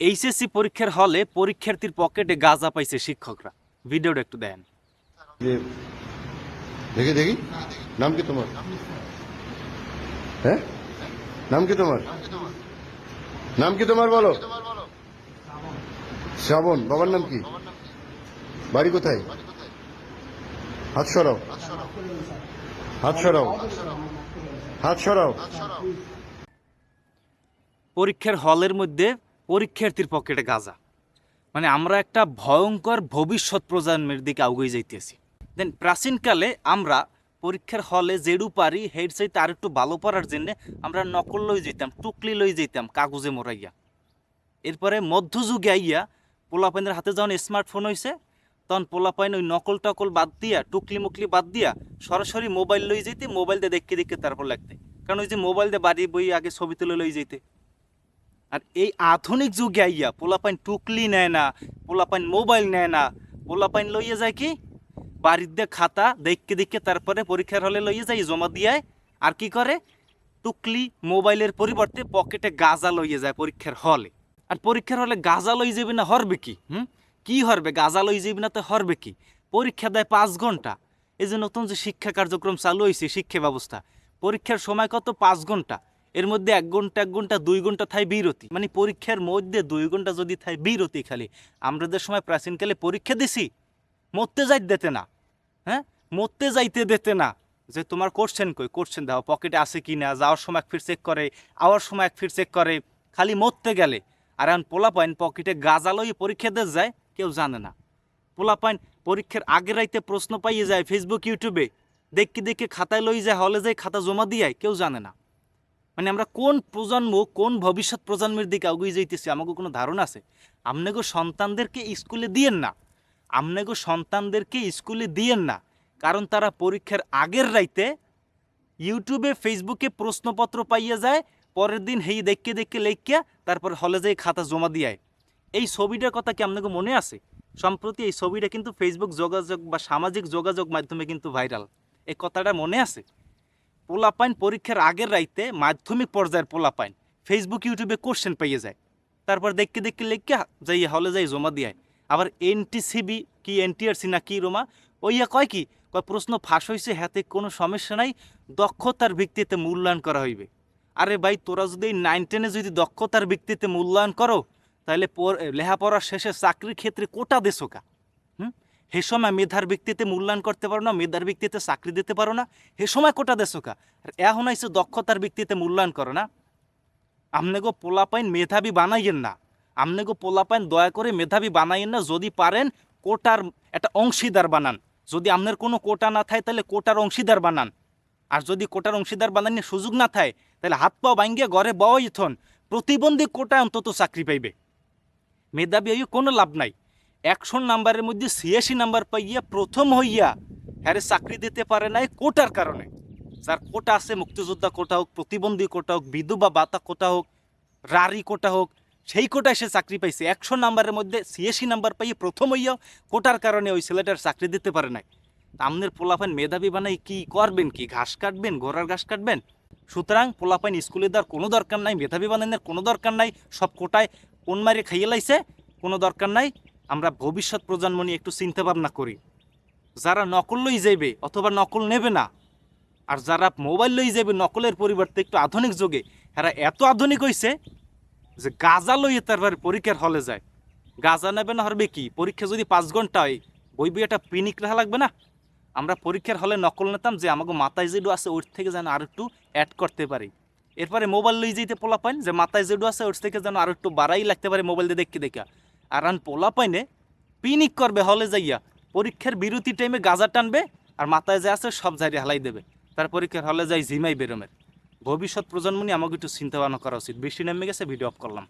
HSC পরীক্ষার হলে পরীক্ষার্থীর পকেটে গাঁজা পাইছে শিক্ষকরা। ভিডিওটা একটু দেন দেখি দেখি। নাম কি তোমার? হ্যাঁ? নাম কি তোমার? নাম কি তোমার বলো? শ্রাবণ বাবার নাম কি? বাড়ি কোথায়? হাত সরাও। হাত সরাও। হাত সরাও। পরীক্ষার হলের মধ্যে পরীক্ষার্থীর পকেটে গাঁজা। মানে আমরা একটা ভয়ঙ্কর ভবিষ্যৎ প্রজন্মের দিকে আগুয়ে যাইতেছি। দেন প্রাচীনকালে আমরা পরীক্ষার হলে যেডু পারি, হেড সাইতে আর একটু ভালো পড়ার জন্য আমরা নকল লই যেতাম টুকলি লই যেতাম কাগজে মোড়াইয়া এরপরে মধ্যযুগে আইয়া পোলাপাইনের হাতে যখন স্মার্টফোন হয়েছে তখন পোলাপাইন ওই নকল টকল বাদ দিয়া, টুকলি মুকলি বাদ দিয়া সরাসরি মোবাইল লই যেতে মোবাইল দিয়ে দেখতে দেখতে তারপর লাগতে। কারণ ওই যে মোবাইল দিয়ে বাড়ি বই আগে ছবি তুলে লই যেতে আর এই আধুনিক যুগে আইয়া পোলাপাইন টুকলি নেয় না, পোলাপাইন মোবাইল নেয় না, পোলাপাইন লইয়ে যায় কি? বাড়ির দিয়ে খাতা দেখকে দেখকে তারপরে পরীক্ষার হলে লইয়ে যায়, জমা দিয়ে আর কি করে? টুকলি মোবাইলের পরিবর্তে পকেটে গাজা লইয়ে যায় পরীক্ষার হলে। আর পরীক্ষার হলে গাজা লই যাবি না, হরবে কি? হুম? কি হরবে? গাজা লই যাবি না তো হরবে কি? পরীক্ষা দেয় পাঁচ ঘণ্টা। এই যে নতুন যে শিক্ষা কার্যক্রম চালু হয়েছে শিক্ষা ব্যবস্থা, পরীক্ষার সময় কত? পাঁচ ঘণ্টা। এর মধ্যে এক ঘণ্টা এক ঘণ্টা, দুই ঘণ্টা থাই বিরতি। মানে পরীক্ষার মধ্যে দুই ঘণ্টা যদি থাই বিরতি খালি। আমাদের সময় প্রাচীনকালে পরীক্ষা দিছি, মরতে যাইতে দিতে না। হ্যাঁ? মরতে যাইতে দিতে না। যে তোমার কোশ্চেন কই? কোশ্চেন দাও পকেটে আছে কি না? যাওয়ার সময় এক ফির চেক করে, আওয়ার সময় এক ফির চেক করে, খালি মরতে গেলে। আর এখন পোলা পয়েন্ট পকেটে গাজা লইয়ে পরীক্ষা দিয়ে যায়, কেউ জানে না। পোলা পয়েন্ট পরীক্ষার আগের রাইতে প্রশ্ন পাইয়ে যায় ফেসবুক ইউটিউবে দেখি, দেখে খাতায় লই যায়, হলে যায় খাতা জমা দিয়ে কেউ জানে না। মানে আমরা কোন প্রজন্ম, কোন ভবিষ্যৎ প্রজন্মের দিকে এগিয়ে যাইতেছি, আমাকে কোনো ধারণা আছে? আপনাকে সন্তানদেরকে স্কুলে দিয়েন না। আপনাকে সন্তানদেরকে স্কুলে দিয়েন না। কারণ তারা পরীক্ষার আগের রাইতে ইউটিউবে, ফেসবুকে প্রশ্নপত্র পাইয়ে যায়, পরের দিন হেই দেখকে দেখকে লেখিয়া তারপর হলে যেয়ে খাতা জমা দিয়ে এই ছবিটার কথা কি আপনাকে মনে আছে? সম্প্রতি এই ছবিটা কিন্তু ফেসবুক যোগাযোগ বা সামাজিক যোগাযোগ মাধ্যমে কিন্তু ভাইরাল। এই কথাটা মনে আছে? পোলাপাইন পরীক্ষার আগের রাইতে মাধ্যমিক পর্যায়ের পোলাপাইন। ফেসবুক ইউটিউবে কোশ্চেন পাইয়ে যায়। তারপর দেখতে দেখতে লেখকে যাই হলে যাই, জমা দিয়ে আবার এনটিসিবি কি এনটিআরসি না কি, রোমা? ওইয়া কয় কি, কয়, প্রশ্ন ফাঁস হয়েছে হাতে কোনো সমস্যা নাই, দক্ষতার ভিত্তিতে মূল্যায়ন করা হইবে। আরে ভাই, তোরা যদি নাইন টেনে যদি দক্ষতার ভিত্তিতে মূল্যায়ন করো, তাহলে লেখাপড়ার শেষে চাকরির ক্ষেত্রে কোটা দেশো কা? হুম হে সময় মেধার ভিত্তিতে মূল্যায়ন করতে পারো না, মেধার ভিত্তিতে চাকরি দিতে পারো না, হে সময় কোটা দেশো কা? আর এখন আইসে দক্ষতার ভিত্তিতে মূল্যায়ন করো না। আপনি আমনেগো পোলাপাইন মেধাবী বানাইয়েন না। আপনি আমনেগো পোলাপাইন দয়া করে মেধাবী বানাইয়েন না, যদি পারেন কোটার একটা অংশীদার বানান। যদি আপনার কোনো কোটা না থাকে, তাহলে কোটার অংশীদার বানান। আর যদি কোটার অংশীদার বানানোর সুযোগ না থাকে, তাহলে হাত পা ভাঙ্গিয়ে ঘরে বওয়াই থন। প্রতিবন্ধী কোটায় অন্তত চাকরি পাইবে। মেধাবী কোনো লাভ নাই। একশো নাম্বারের মধ্যে ছিয়াশি নাম্বার পাইয়া প্রথম হইয়া হ্যারে চাকরি দিতে পারে নাই কোটার কারণে। যার কোটা আছে মুক্তিযোদ্ধা কোটা হোক, প্রতিবন্ধী কোটা হোক, বিধবা, বাতা কোটা হোক রারি কোটা হোক, সেই কোটায় সে চাকরি পাইছে। একশো নাম্বারের মধ্যে ছিয়াশি নাম্বার পাইয়ে প্রথম হইয়া কোটার কারণে ওই ছেলেটার চাকরি দিতে পারে নাই। আমনের পোলাপান মেধাবী বানাই কি করবেন কি? ঘাস কাটবেন, ঘোড়ার ঘাস কাটবেন? সুতরাং পোলাপাইন স্কুলে দেওয়ার কোনো দরকার নাই, মেধাবী বানানোর কোনো দরকার নাই, সব কোটায় কোন মারে খাইয়ে লাইছে, কোনো দরকার নাই। আমরা ভবিষ্যৎ প্রজন্ম নিয়ে একটু চিন্তা ভাবনা করি। যারা নকল লই যাইবে অথবা নকল নেবে না, আর যারা মোবাইল লই যাবে নকলের পরিবর্তে একটু আধুনিক যুগে, এরা এত আধুনিক হয়েছে যে গাজা লইয়ে তারপরে পরীক্ষার হলে যায়। গাজা নেবে না হবে কি? পরীক্ষা যদি পাঁচ ঘণ্টা হয়, বই বই একটা পিনিক রাখা লাগবে না? আমরা পরীক্ষার হলে নকল নিতাম যে আমাকে মাথায় যেটু আছে ওর থেকে যেন আর একটু অ্যাড করতে পারি। এরপরে মোবাইল লই যেতে পোলা পাইন যে মাথায় যেটু আছে ওর থেকে যেন আর একটু বাড়াই লাগতে পারে মোবাইল দিয়ে দেখতে দেখা আর আন পোলা পাইনে পিনিক করবে, হলে যাইয়া পরীক্ষার বিরতি টাইমে গাজা টানবে আর মাথায় যে আছে সব জারি হালাই দেবে। তার পরীক্ষার হলে যাই জিমাই বেরোমের। ভবিষ্যৎ প্রজন্ম নিয়ে আমাকে একটু চিন্তা ভাবনা করা উচিত। বেশি নেমে গেছে ভিডিও অফ করলাম।